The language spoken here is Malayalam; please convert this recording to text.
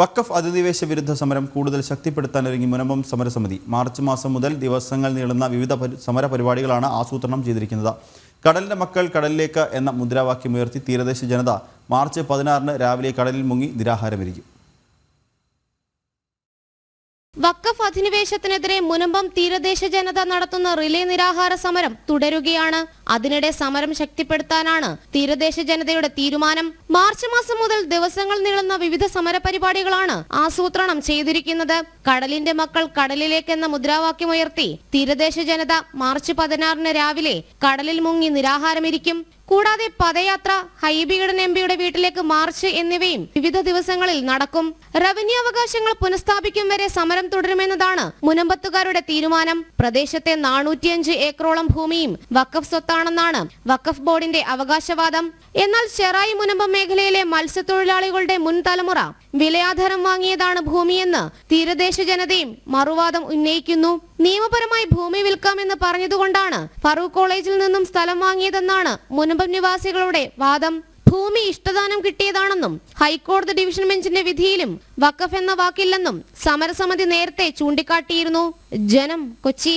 വഖഫ് അധിനിവേശ വിരുദ്ധ സമരം കൂടുതൽ ശക്തിപ്പെടുത്താനൊരുങ്ങി മുനമ്പം സമരസമിതി. മാർച്ച് മാസം മുതൽ ദിവസങ്ങൾ നീളുന്ന വിവിധ സമര പരിപാടികളാണ് ആസൂത്രണം ചെയ്തിരിക്കുന്നത്. കടലിന്റെ മക്കൾ കടലിലേക്ക് എന്ന മുദ്രാവാക്യം ഉയർത്തി തീരദേശ ജനത മാർച്ച് പതിനാറിന് രാവിലെ കടലിൽ മുങ്ങി നിരാഹാരമിരിക്കും. വക്കഫ് അധിനിവേശത്തിനെതിരെ മുനമ്പം തീരദേശ ജനത നടത്തുന്ന റിലേ നിരാഹാര സമരം തുടരുകയാണ്. അതിനിടെ സമരം ശക്തിപ്പെടുത്താനാണ് തീരദേശ ജനതയുടെ തീരുമാനം. മാർച്ച് മാസം മുതൽ ദിവസങ്ങൾ നീളുന്ന വിവിധ സമരപരിപാടികളാണ് ആസൂത്രണം ചെയ്തിരിക്കുന്നത്. കടലിന്റെ മക്കൾ കടലിലേക്കെന്ന മുദ്രാവാക്യമുയർത്തി തീരദേശ ജനത മാർച്ച് പതിനാറിന് രാവിലെ കടലിൽ മുങ്ങി നിരാഹാരമിരിക്കും. കൂടാതെ പദയാത്ര ഹൈബിഗഡൻ എം പിയുടെ വീട്ടിലേക്ക് മാർച്ച് എന്നിവയും വിവിധ ദിവസങ്ങളിൽ നടക്കും. റവന്യൂ അവകാശങ്ങൾ പുനഃസ്ഥാപിക്കും വരെ സമരം തുടരുമെന്നതാണ് മുനമ്പത്തുകാരുടെ തീരുമാനം. പ്രദേശത്തെ നാനൂറ്റിയഞ്ച് ഏക്കറോളം ഭൂമിയും വക്കഫ് സ്വത്താണെന്നാണ് വക്കഫ് ബോർഡിന്റെ അവകാശവാദം. എന്നാൽ ചെറായി മുനമ്പം മേഖലയിലെ മത്സ്യത്തൊഴിലാളികളുടെ മുൻ തലമുറ വിലയാധാരം വാങ്ങിയതാണ് ഭൂമിയെന്ന് തീരദേശ ജനതയും മറുവാദം ഉന്നയിക്കുന്നു. നിയമപരമായി ഭൂമി വിൽക്കാമെന്ന് പറഞ്ഞതുകൊണ്ടാണ് ഫറൂഖ് കോളേജിൽ നിന്നും സ്ഥലം വാങ്ങിയതെന്നാണ് മുനമ്പം നിവാസികളുടെ വാദം. ഭൂമി ഇഷ്ടദാനം കിട്ടിയതാണെന്നും ഹൈക്കോടതി ഡിവിഷൻ ബെഞ്ചിന്റെ വിധിയിലും വക്കഫ് എന്ന വാക്കില്ലെന്നും സമരസമിതി നേരത്തെ ചൂണ്ടിക്കാട്ടിയിരുന്നു. ജനം കൊച്ചി.